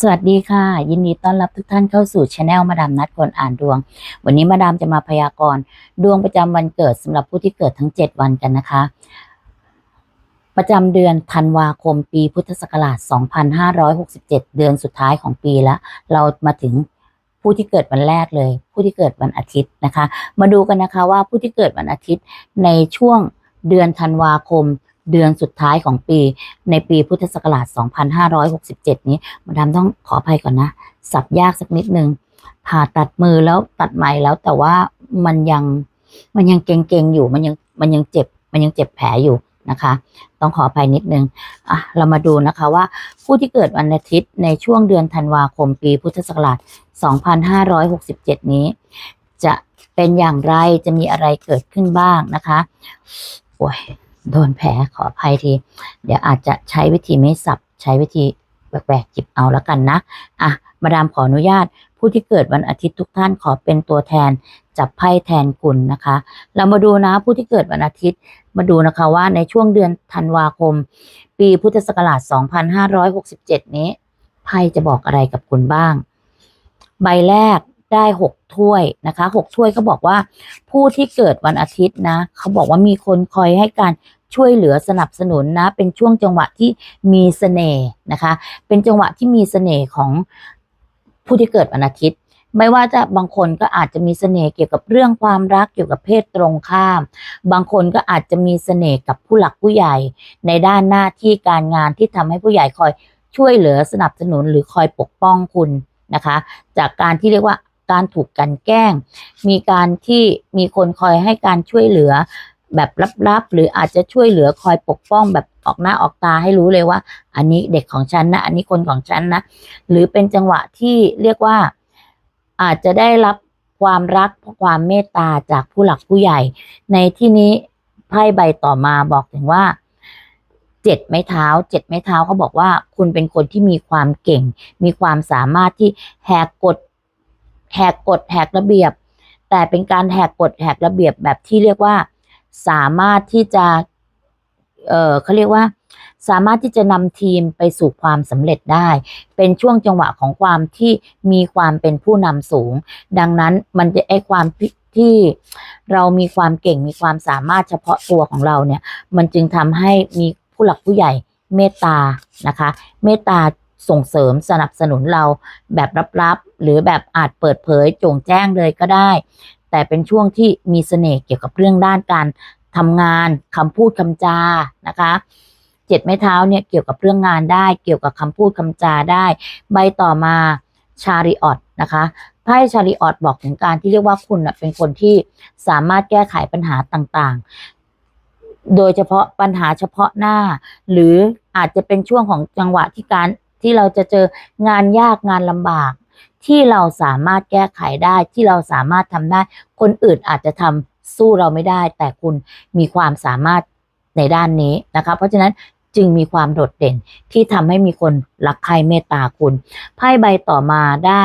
สวัสดีค่ะ ยินดีต้อนรับทุกท่านเข้าสู่ช anel มาดามนัดคนอ่านดวง วันนี้มาดามจะมาพยากรณ์ดวงประจำวันเกิดสำหรับผู้ที่เกิดทั้ง 7 วันกันนะคะ ประจำเดือนธันวาคมปีพุทธศักราช 2567 เดือนสุดท้ายของปีแล้วเรามาถึงผู้ที่เกิดวันแรกเลย ผู้ที่เกิดวันอาทิตย์นะคะ มาดูกันนะคะว่าผู้ที่เกิดวันอาทิตย์ในช่วงเดือนธันวาคม เดือนสุดท้ายของปีในปีพุทธศักราช 2567 นี้มาดามต้องขออภัยก่อนนะ สับยากสักนิดนึงผ่าตัดมือแล้วตัดใหม่แล้วแต่ว่ามันยังมันยังเก่งๆอยู่มันยังมันยังเจ็บมันยังเจ็บแผลอยู่นะคะ ต้องขออภัยนิดนึงอะเรามาดูนะคะว่าผู้ที่เกิดวันอาทิตย์ในช่วงเดือนธันวาคมปีพุทธศักราช 2567 นี้ จะเป็นอย่างไรจะมีอะไรเกิดขึ้นบ้างนะคะโอ้ย โดนแผลขออภัยที เดี๋ยวอาจจะใช้วิธีไม่สับ ใช้วิธีแหวกๆจิบเอาแล้วกันนะ อะ มาดามขออนุญาต ผู้ที่เกิดวันอาทิตย์ทุกท่านขอเป็นตัวแทน จับไพ่แทนคุณนะคะ เรามาดูนะผู้ที่เกิดวันอาทิตย์ มาดูนะคะว่าในช่วงเดือนธันวาคม ปีพุทธศักราช 2567 นี้ ไพ่จะบอกอะไรกับคุณบ้าง ใบแรกได้6ถ้วยนะคะ6ถ้วยก็บอกว่าผู้ที่เกิดวันอาทิตย์นะ เขาบอกว่ามีคนคอยให้การ ช่วยเหลือสนับสนุนนะ เป็นช่วงจังหวะที่มีเสน่ห์นะคะ เป็นจังหวะที่มีเสน่ห์ของผู้ที่เกิดวันอาทิตย์ไม่ว่าจะบางคนก็อาจจะมีเสน่ห์เกี่ยวกับเรื่องความรักเกี่ยวกับเพศตรงข้าม บางคนก็อาจจะมีเสน่ห์กับผู้หลักผู้ใหญ่ ในด้านหน้าที่การงานที่ทำให้ผู้ใหญ่คอยช่วยเหลือสนับสนุนหรือคอยปกป้องคุณนะคะ จากการที่เรียกว่าการถูกกันแกล้ง มีการที่มีคนคอยให้การช่วยเหลือ แบบลับๆ หรืออาจจะช่วยเหลือคอยปกป้องแบบออกหน้าออกตาให้รู้เลยว่า อันนี้เด็กของฉันนะ อันนี้คนของฉันนะ หรือเป็นจังหวะที่เรียกว่าอาจจะได้รับความรักความเมตตาจากผู้หลักผู้ใหญ่ ในที่นี้ไพ่ใบต่อมาบอกถึงว่าเจ็ดไม้เท้าเจ็ดไม้เท้าเขาบอกว่า คุณเป็นคนที่มีความเก่ง มีความสามารถที่แหกกฎแหกกฎแหกระเบียบ แต่เป็นการแหกกฎแหกระเบียบแบบที่เรียกว่า สามารถที่จะ เออเขาเรียกว่า สามารถที่จะนำทีมไปสู่ความสำเร็จได้ เป็นช่วงจังหวะของความที่มีความเป็นผู้นำสูง ดังนั้นมันจะไอความที่เรามีความเก่งมีความสามารถเฉพาะตัวของเราเนี่ย มันจึงทำให้มีผู้หลักผู้ใหญ่เมตตานะคะ เมตตาส่งเสริมสนับสนุนเราแบบลับๆ หรือแบบอาจเปิดเผยโจงแจ้งเลยก็ได้ แต่เป็นช่วงที่มีเสน่ห์เกี่ยวกับเรื่องด้านการทำงานคำพูดคำจานะคะเจ็ดไม้เท้าเนี่ยเกี่ยวกับเรื่องงานได้เกี่ยวกับคำพูดคำจาได้ ใบต่อมาชาริออตนะคะไพ่ชาริออตบอกถึงการที่เรียกว่าคุณเป็นคนที่สามารถแก้ไขปัญหาต่างๆ โดยเฉพาะปัญหาเฉพาะหน้า หรืออาจจะเป็นช่วงของจังหวะที่การที่เราจะเจองานยากงานลำบาก ที่เราสามารถแก้ไขได้ที่เราสามารถทำได้ คนอื่นอาจจะทำสู้เราไม่ได้ แต่คุณมีความสามารถในด้านนี้นะคะ เพราะฉะนั้นจึงมีความโดดเด่นที่ทำให้มีคนรักใครเมตตาคุณไพ่ใบต่อมาได้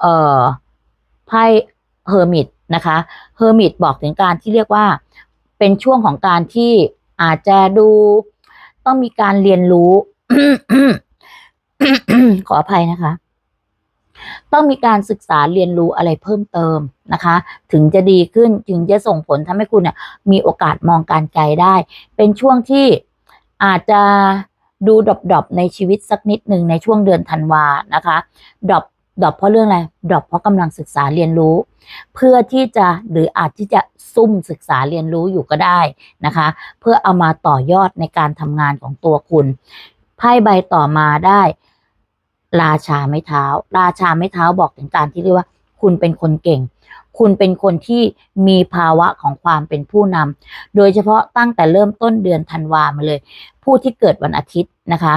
เอ่อไพ่เฮอร์มิตนะคะเฮอร์มิตบอกถึงการที่เรียกว่า เป็นช่วงของการที่อาจจะดูต้องมีการเรียนรู้ ขออภัยนะคะ ต้องมีการศึกษาเรียนรู้อะไรเพิ่มเติมนะคะ ถึงจะดีขึ้นถึงจะส่งผลทำให้คุณเนี่ยมีโอกาสมองการไกลได้ เป็นช่วงที่อาจจะดูดรอปๆในชีวิตสักนิดหนึ่งในช่วงเดือนธันวานะคะดรอปดรอปเพราะเรื่องอะไรดรอปเพราะกำลังศึกษาเรียนรู้ เพื่อที่จะหรืออาจที่จะซุ่มศึกษาเรียนรู้อยู่ก็ได้นะคะ เพื่อเอามาต่อยอดในการทำงานของตัวคุณไพ่ใบต่อมาได้ ราชาไม้เท้า ราชาไม้เท้าบอกถึงการที่เรียกว่า คุณเป็นคนเก่ง คุณเป็นคนที่มีภาวะของความเป็นผู้นำโดยเฉพาะตั้งแต่เริ่มต้นเดือนธันวามาเลย ผู้ที่เกิดวันอาทิตย์นะคะ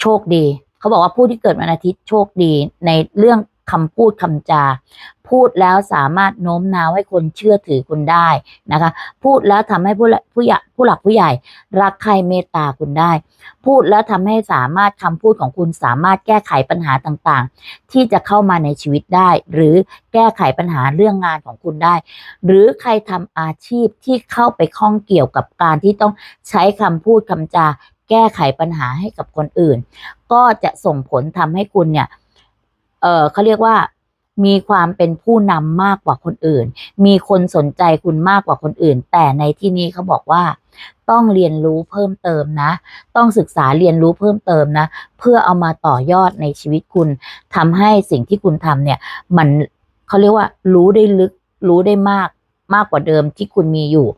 โชคดี เขาบอกว่าผู้ที่เกิดวันอาทิตย์โชคดีในเรื่อง คำพูดคำจา พูดแล้วสามารถโน้มน้าวให้คนเชื่อถือคุณได้นะคะ พูดแล้วทำให้ผู้ผู้ใหญ่ผู้หลักผู้ใหญ่ รักใครเมตตาคุณได้ พูดแล้วทำให้สามารถคำพูดของคุณสามารถแก้ไขปัญหาต่างๆ ที่จะเข้ามาในชีวิตได้ หรือแก้ไขปัญหาเรื่องงานของคุณได้ หรือใครทำอาชีพที่เข้าไปข้องเกี่ยวกับการที่ต้องใช้คำพูดคำจา แก้ไขปัญหาให้กับคนอื่น ก็ก็จะส่งผลทำให้คุณเนี่ย เออเขาเรียกว่ามีความเป็นผู้นำมากกว่าคนอื่น มีคนสนใจคุณมากกว่าคนอื่น แต่ในที่นี้เขาบอกว่า ต้องเรียนรู้เพิ่มเติมนะ ต้องศึกษาเรียนรู้เพิ่มเติมนะ เพื่อเอามาต่อยอดในชีวิตคุณทำให้สิ่งที่คุณทำเนี่ย มันเขาเรียกว่า รู้ได้ลึก รู้ได้มากมากกว่าเดิมที่คุณมีอยู่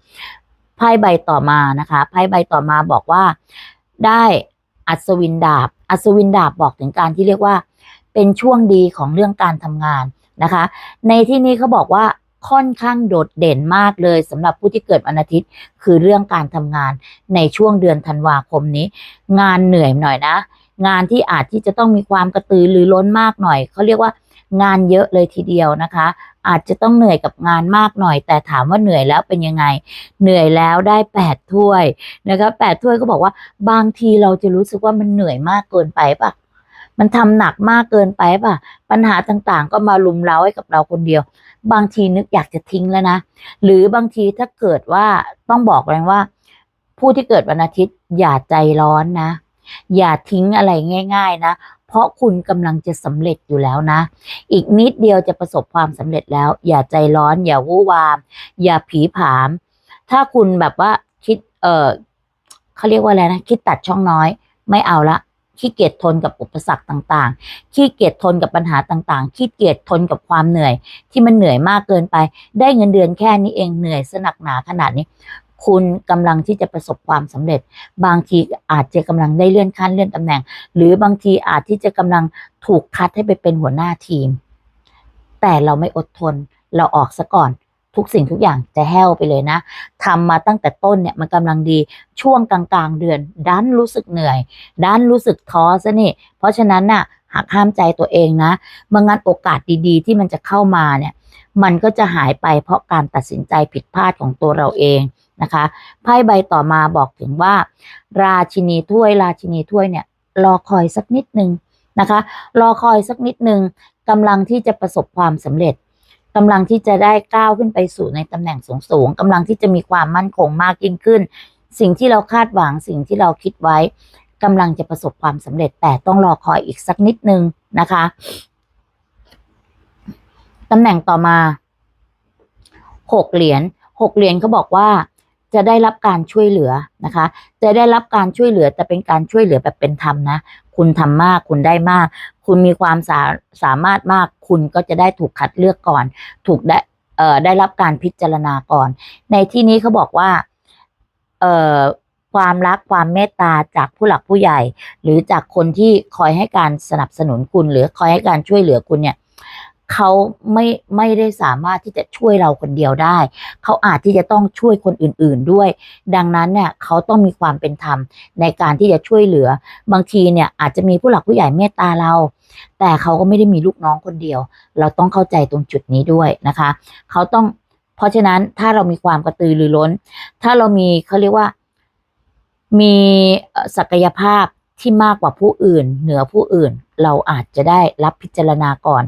ไพ่ใบต่อมานะคะไพ่ใบต่อมาบอกว่า ได้อัศวินดาบ อัศวินดาบบอกถึงการที่เรียกว่า เป็นช่วงดีของเรื่องการทำงานนะคะ ในที่นี้เขาบอกว่าค่อนข้างโดดเด่นมากเลยสำหรับผู้ที่เกิดวันอาทิตย์ คือเรื่องการทำงานในช่วงเดือนธันวาคมนี้ งานเหนื่อยหน่อยนะ งานที่อาจที่จะต้องมีความกระตือรือร้นมากหน่อยเขาเรียกว่างานเยอะเลยทีเดียวนะคะ อาจจะต้องเหนื่อยกับงานมากหน่อย แต่ถามว่าเหนื่อยแล้วเป็นยังไง เหนื่อยแล้วได้แปดถ้วยนะคะแปดถ้วยก็บอกว่าบางทีเราจะรู้สึกว่ามันเหนื่อยมากเกินไปปะ มันทำหนักมากเกินไปป่ะ ปัญหาต่างๆ ก็มาลุมเร้าให้กับเราคนเดียว บางทีนึกอยากจะทิ้งแล้วนะ หรือบางทีถ้าเกิดว่าต้องบอกเลยว่า ผู้ที่เกิดวันอาทิตย์อย่าใจร้อนนะ อย่าทิ้งอะไรง่าย ๆ นะเพราะคุณกำลังจะสำเร็จอยู่แล้วนะ อีกนิดเดียวจะประสบความสำเร็จแล้ว อย่าใจร้อน อย่าวู่วาม อย่าผีผาม ถ้าคุณแบบว่าคิด เออเขาเรียกว่าอะไรนะ คิดตัดช่องน้อย ไม่เอาละ ขี้เกียจทนกับอุปสรรคต่างๆ ขี้เกียจทนกับปัญหาต่างๆ ขี้เกียจทนกับความเหนื่อย ที่มันเหนื่อยมากเกินไป ได้เงินเดือนแค่นี้เองเหนื่อยสนักหนาขนาดนี้ คุณกำลังที่จะประสบความสำเร็จ บางทีอาจจะกำลังได้เลื่อนขั้นเลื่อนตำแหน่ง หรือบางทีอาจที่จะกำลังถูกคัดให้ไปเป็นหัวหน้าทีม แต่เราไม่อดทนเราออกซะก่อน ทุกสิ่งทุกอย่างจะแห้วไปเลยนะทำมาตั้งแต่ต้นเนี่ยมันกำลังดีช่วงกลางๆเดือนดันรู้สึกเหนื่อยดันรู้สึกท้อซะนี่เพราะฉะนั้นน่ะหักห้ามใจตัวเองนะเมื่งั้นโอกาสดีๆ ที่มันจะเข้ามาเนี่ยมันก็จะหายไปเพราะการตัดสินใจผิดพลาดของตัวเราเองนะคะไพ่ใบต่อมาบอกถึงว่า ราชินีถ้วยราชินีถ้วยเนี่ยรอคอยสักนิดนึงนะคะ รอคอยสักนิดนึงกำลังที่จะประสบความสำเร็จ กำลังที่จะได้ก้าวขึ้นไปสู่ในตำแหน่งสูงๆกำลังที่จะมีความมั่นคงมากยิ่งขึ้น สิ่งที่เราคาดหวังสิ่งที่เราคิดไว้กำลังจะประสบความสำเร็จแต่ต้องรอคอยอีกสักนิดนึงนะคะตำแหน่งต่อมาหกเหรียญหกเหรียญเขาบอกว่าจะได้รับการช่วยเหลือนะคะ จะได้รับการช่วยเหลือแต่เป็นการช่วยเหลือแบบเป็นธรรมนะ คุณทำมากคุณได้มาก คุณมีความสาสามารถมาก คุณก็จะได้ถูกคัดเลือกก่อน ถูกได้เอ่อได้รับการพิจารณาก่อน ในที่นี้เขาบอกว่าเอ่อความรักความเมตตาจากผู้หลักผู้ใหญ่ หรือจากคนที่คอยให้การสนับสนุนคุณ หรือคอยให้การช่วยเหลือคุณเนี่ย เขาไม่ไม่ได้สามารถที่จะช่วยเราคนเดียวได้ เขาอาจที่จะต้องช่วยคนอื่นๆด้วย ดังนั้นเนี่ยเขาต้องมีความเป็นธรรมในการที่จะช่วยเหลือ บางทีเนี่ยอาจจะมีผู้หลักผู้ใหญ่เมตตาเรา แต่เขาก็ไม่ได้มีลูกน้องคนเดียว เราต้องเข้าใจตรงจุดนี้ด้วยนะคะ เขาต้อง เพราะฉะนั้นถ้าเรามีความกระตือรือร้น ถ้าเรามีเขาเรียกว่า มีศักยภาพ ที่มากกว่าผู้อื่น เหนือผู้อื่น เราอาจจะได้รับพิจารณาก่อน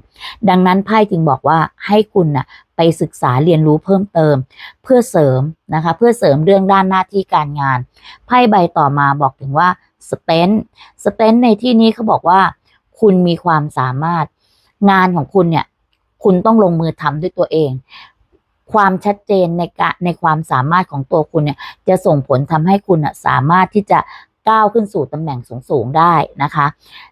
ดังนั้นไพ่จึงบอกว่าให้คุณน่ะไปศึกษาเรียนรู้เพิ่มเติม เพื่อเสริมนะคะเพื่อเสริมเรื่องด้านหน้าที่การงานไพ่ใบต่อมาบอกถึงว่าสเตนสเตนในที่นี้เขาบอกว่า คุณมีความสามารถ งานของคุณเนี่ย คุณต้องลงมือทำด้วยตัวเอง ความชัดเจนในการในความสามารถของตัวคุณเนี่ย จะส่งผลทำให้คุณน่ะสามารถที่จะ ก้าวขึ้นสู่ตำแหน่งสูงๆได้นะคะ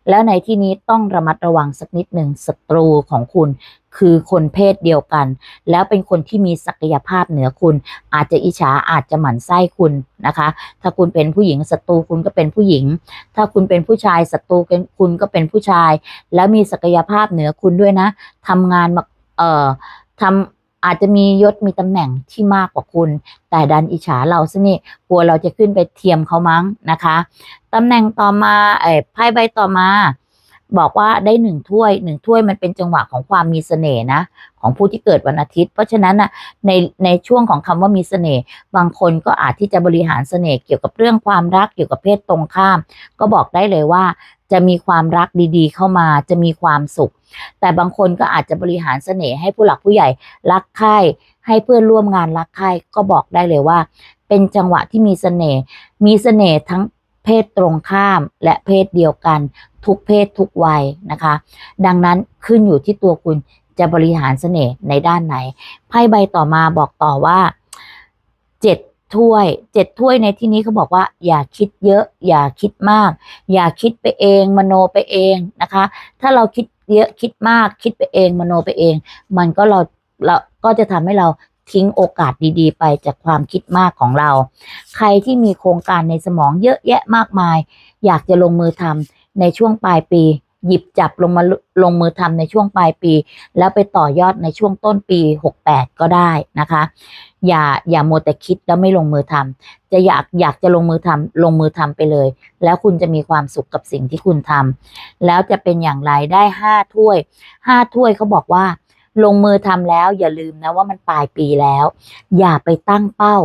แล้วในที่นี้ต้องระมัดระวังสักนิดหนึ่งศัตรูของคุณคือคนเพศเดียวกัน แล้วเป็นคนที่มีศักยภาพเหนือคุณ อาจจะอิจฉาอาจจะหมั่นไส้คุณนะคะ ถ้าคุณเป็นผู้หญิงศัตรูคุณก็เป็นผู้หญิง ถ้าคุณเป็นผู้ชายศัตรูคุณก็เป็นผู้ชาย แล้วมีศักยภาพเหนือคุณด้วยนะทำงานมาเอ่อทำ อาจจะมียศมีตำแหน่งที่มากกว่าคุณ แต่ดันอิจฉาเราซะนี่กลัวเราจะขึ้นไปเทียมเขามั้งนะคะตำแหน่งต่อมาเอ้ไพ่ใบต่อมาบอกว่าได้หนึ่งถ้วยหนึ่งถ้วยมันเป็นจังหวะของความมีเสน่ห์นะของผู้ที่เกิดวันอาทิตย์ เพราะฉะนั้นน่ะในในช่วงของคำว่ามีเสน่ห์บางคนก็อาจที่จะบริหารเสน่ห์เกี่ยวกับเรื่องความรักเกี่ยวกับเพศตรงข้าม ก็บอกได้เลยว่า จะมีความรักดีๆ เข้ามาจะมีความสุข แต่บางคนก็อาจจะบริหารเสน่ห์ให้ผู้หลักผู้ใหญ่รักใคร่ให้เพื่อนร่วมงานรักใคร่ก็บอกได้เลยว่า เป็นจังหวะที่มีเสน่ห์มีเสน่ห์ทั้งเพศตรงข้ามและเพศเดียวกัน ทุกเพศทุกวัยนะคะ ดังนั้นขึ้นอยู่ที่ตัวคุณจะบริหารเสน่ห์ในด้านไหนไพ่ใบต่อมาบอกต่อว่าเจ็ดถ้วยเจ็ดถ้วยในที่นี้เขาบอกว่า อย่าคิดเยอะ อย่าคิดมาก อย่าคิดไปเอง มโนไปเองนะคะ ถ้าเราคิด เยอะคิดมากคิดไปเองมโนไปเอง มันก็เราเราก็จะทำให้เราทิ้งโอกาสดีๆ ไปจากความคิดมากของเรา ใครที่มีโครงการในสมองเยอะแยะมากมาย อยากจะลงมือทำในช่วงปลายปี หยิบจับลงมาลงมือทำในช่วงปลายปี แล้วไปต่อยอดในช่วงต้นปี 68 ก็ได้นะคะ อย่าอย่าโมแต่คิดแล้วไม่ลงมือทำจะอยากอยากจะลงมือทำลงมือทำไปเลย แล้วคุณจะมีความสุขกับสิ่งที่คุณทำแล้วจะเป็นอย่างไรได้ห้าถ้วยห้าถ้วยเขาบอกว่า ลงมือทำแล้วอย่าลืมนะว่ามันปลายปีแล้ว อย่าไปตั้งเป้า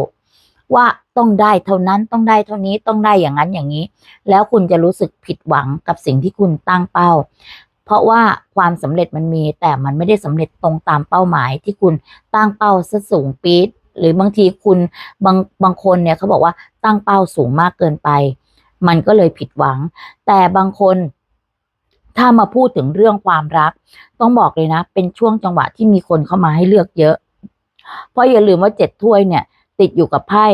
ว่า ต้องได้เท่านั้นต้องได้เท่านี้ต้องได้อย่างนั้นอย่างนี้ แล้วคุณจะรู้สึกผิดหวังกับสิ่งที่คุณตั้งเป้า เพราะว่าความสำเร็จมันมีแต่มันไม่ได้สำเร็จตรงตามเป้าหมายที่คุณตั้งเป้าซะสูงปี๊ดหรือบางทีคุณบางบางคนเนี่ยเขาบอกว่าตั้งเป้าสูงมากเกินไป มันก็เลยผิดหวัง แต่บางคนถ้ามาพูดถึงเรื่องความรัก ต้องบอกเลยนะ เป็นช่วงจังหวะที่มีคนเข้ามาให้เลือกเยอะ เพราะอย่าลืมว่าเจ็ดถ้วยเนี่ย ติดอยู่กับไพ่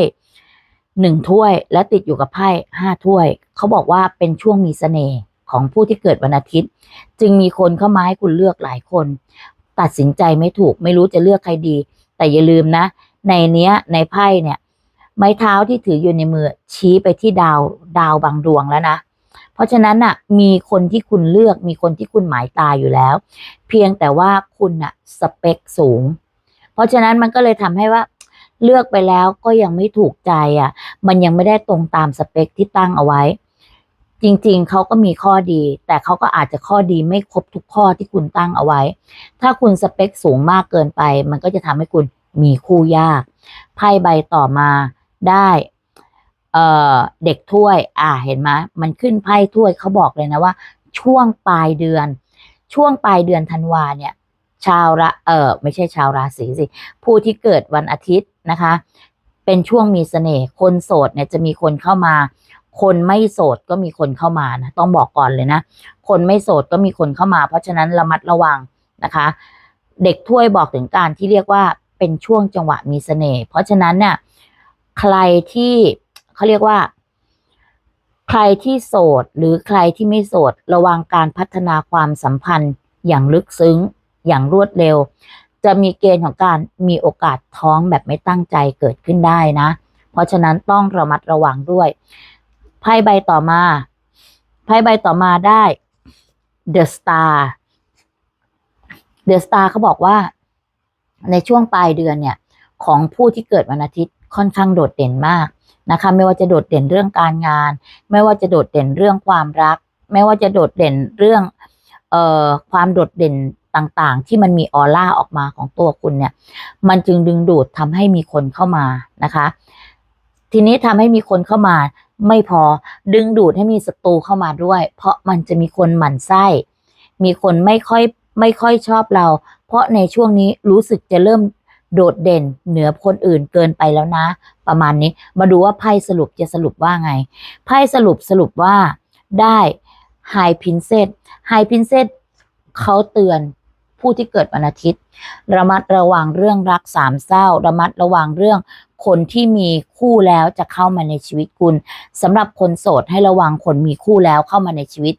หนึ่งถ้วยและติดอยู่กับไพ่ห้าถ้วย เขาบอกว่าเป็นช่วงมีเสน่ห์ของผู้ที่เกิดวันอาทิตย์ จึงมีคนเข้ามาให้คุณเลือกหลายคน ตัดสินใจไม่ถูกไม่รู้จะเลือกใครดี แต่อย่าลืมนะ ในเนี้ยในไพ่เนี่ย ไม้เท้าที่ถืออยู่ในมือชี้ไปที่ดาวดาวบางดวงแล้วนะ เพราะฉะนั้นน่ะมีคนที่คุณเลือกมีคนที่คุณหมายตาอยู่แล้ว เพียงแต่ว่าคุณน่ะสเปคสูง เพราะฉะนั้นมันก็เลยทำให้ว่า เลือกไปแล้วก็ยังไม่ถูกใจอะ มันยังไม่ได้ตรงตามสเปคที่ตั้งเอาไว้ จริงๆ เขาก็มีข้อดี แต่เขาก็อาจจะข้อดีไม่ครบทุกข้อที่คุณตั้งเอาไว้ ถ้าคุณสเปคสูงมากเกินไป มันก็จะทำให้คุณมีคู่ยาก ไพ่ใบต่อมาได้เเด็กถ้วย อ่า เห็นไหมมันขึ้นไพ่ถ้วยเขาบอกเลยนะว่า ช่วงปลายเดือน ช่วงปลายเดือนธันวาเนี่ย ชาวระเออไม่ใช่ชาวราศีสิ ผู้ที่เกิดวันอาทิตย์นะคะ เป็นช่วงมีเสน่ห์คนโสดเนี่ยจะมีคนเข้ามา คนไม่โสดก็มีคนเข้ามานะต้องบอกก่อนเลยนะ คนไม่โสดก็มีคนเข้ามา เพราะฉะนั้นระมัดระวังนะคะ เด็กถ้วยบอกถึงการที่เรียกว่าเป็นช่วงจังหวะมีเสน่ห์เพราะฉะนั้นเนี่ยใครที่เขาเรียกว่า ใครที่โสดหรือใครที่ไม่โสด ระวังการพัฒนาความสัมพันธ์อย่างลึกซึ้ง อย่างรวดเร็ว จะมีเกณฑ์ของการมีโอกาสท้องแบบไม่ตั้งใจเกิดขึ้นได้นะ เพราะฉะนั้นต้องระมัดระวังด้วยไพ่ใบต่อมาไพ่ใบต่อมาได้ The Star The Star เขาบอกว่า ในช่วงปลายเดือนเนี่ย ของผู้ที่เกิดวันอาทิตย์ค่อนข้างโดดเด่นมากนะคะ ไม่ว่าจะโดดเด่นเรื่องการงาน ไม่ว่าจะโดดเด่นเรื่องความรัก ไม่ว่าจะโดดเด่นเรื่องเอ่อความโดดเด่น ต่างๆ ที่มันมีออร่าออกมาของตัวคุณเนี่ย มันจึงดึงดูดทำให้มีคนเข้ามานะคะ ทีนี้ทำให้มีคนเข้ามา ไม่พอดึงดูดให้มีศัตรูเข้ามาด้วย เพราะมันจะมีคนหมั่นไส้ มีคนไม่ค่อยไม่ค่อยชอบเรา เพราะในช่วงนี้รู้สึกจะเริ่มโดดเด่นเหนือคนอื่นเกินไปแล้วนะ ประมาณนี้มาดูว่าไพ่สรุปจะสรุปว่าไงไพ่สรุปสรุปว่าได้ไฮพินเซตไฮพินเซตเขาเตือน ผู้ที่เกิดวันอาทิตย์ ระมัดระวังเรื่องรักสามเศร้า ระมัดระวังเรื่องคนที่มีคู่แล้วจะเข้ามาในชีวิตคุณสำหรับคนโสดให้ระวังคนมีคู่แล้วเข้ามาในชีวิต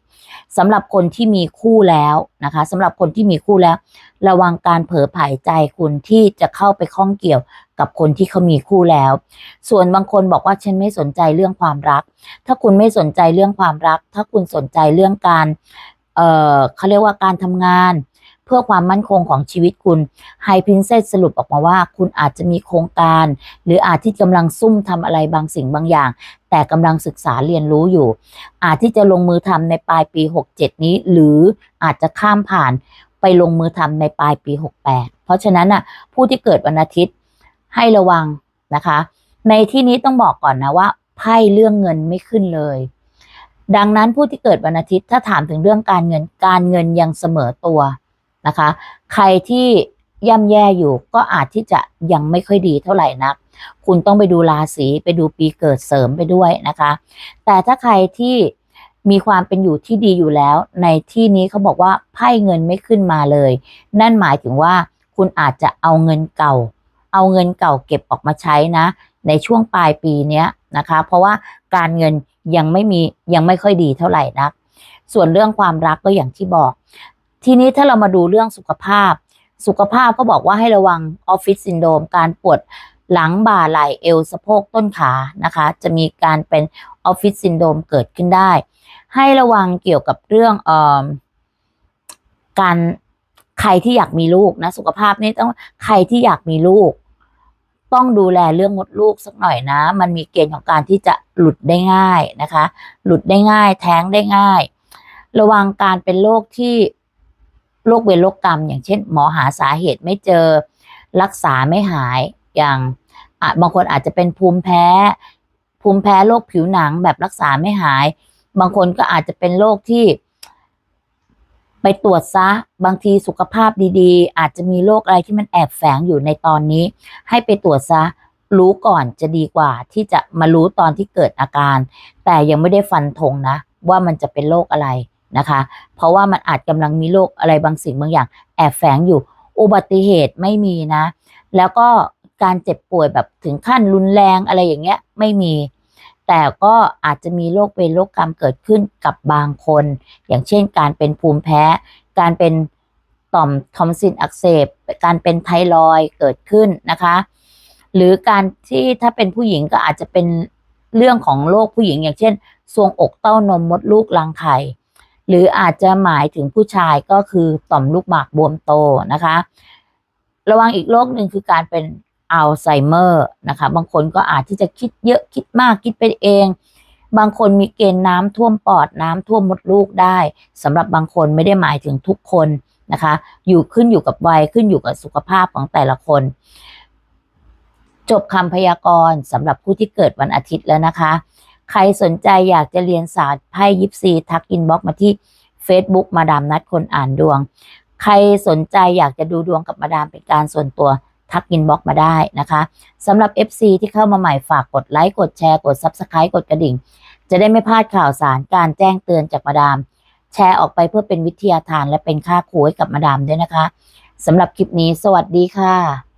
สำหรับคนที่มีคู่แล้วนะคะสำหรับคนที่มีคู่แล้ว ระวังการเผลอไผลใจคุณที่จะเข้าไปข้องเกี่ยวกับคนที่เขามีคู่แล้ว ส่วนบางคนบอกว่าฉันไม่สนใจเรื่องความรัก ถ้าคุณไม่สนใจเรื่องความรัก ถ้าคุณสนใจเรื่องการเออเขาเรียกว่าการทำงาน พื่อความมั่นคงของชีวิตคุณไฮพินเซสสรุปออกมาว่า คุณอาจจะมีโครงการ หรืออาจที่กำลังซุ่มทำอะไรบางสิ่งบางอย่าง แต่กำลังศึกษาเรียนรู้อยู่ อาจที่จะลงมือทำในปลายปี 67 นี้ หรืออาจจะข้ามผ่านไปลงมือทำในปลายปี 68 เพราะฉะนั้นน่ะผู้ที่เกิดวันอาทิตย์ให้ระวังนะคะ ในที่นี้ต้องบอกก่อนนะว่าไพ่เรื่องเงินไม่ขึ้นเลย ดังนั้นผู้ที่เกิดวันอาทิตย์ถ้าถามถึงเรื่องการเงินการเงินยังเสมอตัว นะคะ ใครที่ย่ำแย่อยู่ก็อาจที่จะยังไม่ค่อยดีเท่าไหร่นัก คุณต้องไปดูราศีไปดูปีเกิดเสริมไปด้วยนะคะ แต่ถ้าใครที่มีความเป็นอยู่ที่ดีอยู่แล้ว ในที่นี้เขาบอกว่าไพ่เงินไม่ขึ้นมาเลย นั่นหมายถึงว่าคุณอาจจะเอาเงินเก่า เอาเงินเก่าเก็บออกมาใช้นะ ในช่วงปลายปีเนี้ยนะคะ เพราะว่าการเงินยังไม่มียังไม่ค่อยดีเท่าไหร่นัก ส่วนเรื่องความรักก็อย่างที่บอก ทีนี้ถ้าเรามาดูเรื่องสุขภาพ สุขภาพก็บอกว่าให้ระวังออฟฟิศซินโดรมการปวดหลังบ่าไหล่เอวสะโพกต้นขานะคะ จะมีการเป็นออฟฟิศซินโดรมเกิดขึ้นได้ ให้ระวังเกี่ยวกับเรื่องออการใครที่อยากมีลูกนะสุขภาพนี่ต้องใครที่อยากมีลูก ต้องดูแลเรื่องมดลูกสักหน่อยนะ มันมีเกณฑ์ของการที่จะหลุดได้ง่ายนะคะ หลุดได้ง่าย แท้งได้ง่าย ระวังการเป็นโรคที่ โรคเวรโรคกรรม อย่างเช่น หมอหาสาเหตุไม่เจอ รักษาไม่หายอย่างบางคนอาจจะเป็นภูมิแพ้ ภูมิแพ้โรคผิวหนังแบบรักษาไม่หาย บางคนก็อาจจะเป็นโรคที่ ไปตรวจซะ บางทีสุขภาพดีๆ อาจจะมีโรคอะไรที่มันแอบแฝงอยู่ในตอนนี้ ให้ไปตรวจซะ รู้ก่อนจะดีกว่า ที่จะมารู้ตอนที่เกิดอาการ แต่ยังไม่ได้ฟันธงนะ ว่ามันจะเป็นโรคอะไร นะคะ เพราะว่ามันอาจกำลังมีโรคอะไรบางสิ่งบางอย่าง แอบแฝงอยู่อุบัติเหตุไม่มีนะ แล้วก็การเจ็บป่วยแบบถึงขั้นรุนแรงอะไรอย่างเงี้ยไม่มี แต่ก็อาจจะมีโรคเป็นโรคกรรมเกิดขึ้นกับบางคน อย่างเช่น การเป็นภูมิแพ้ การเป็นต่อมทอมซินอักเสบ การเป็นไทรอยเกิดขึ้นนะคะ หรือการที่ถ้าเป็นผู้หญิงก็อาจจะเป็นเรื่องของโรคผู้หญิง อย่างเช่นทรวงอกเต้านมมดลูกรังไข่ หรืออาจจะหมายถึงผู้ชายก็คือต่อมลูกหมากบวมโตนะคะ ระวังอีกโรคหนึ่งคือการเป็นอัลไซเมอร์นะคะ บางคนก็อาจที่จะคิดเยอะคิดมากคิดไปเอง บางคนมีเกณฑ์น้ำท่วมปอดน้ำท่วมมดลูกได้สำหรับบางคนไม่ได้หมายถึงทุกคนนะคะ อยู่ขึ้นอยู่กับวัยขึ้นอยู่กับสุขภาพของแต่ละคน จบคำพยากรณ์สำหรับผู้ที่เกิดวันอาทิตย์แล้วนะคะ ใครสนใจอยากจะเรียนศาสตร์ไพ่ยิปซีทักอินบ็อกมาที่ Facebook มาดามนัดคนอ่านดวง ใครสนใจอยากจะดูดวงกับมาดามเป็นการส่วนตัวทักอินบ็อกมาได้นะคะสำหรับ FC ที่เข้ามาใหม่ฝากกดไลค์กดแชร์กด Subscribe กดกระดิ่ง จะได้ไม่พลาดข่าวสารการแจ้งเตือนจากมาดาม แชร์ออกไปเพื่อเป็นวิทยาทานและเป็นค่าครูให้กับมาดามด้วยนะคะสำหรับคลิปนี้ สวัสดีค่ะ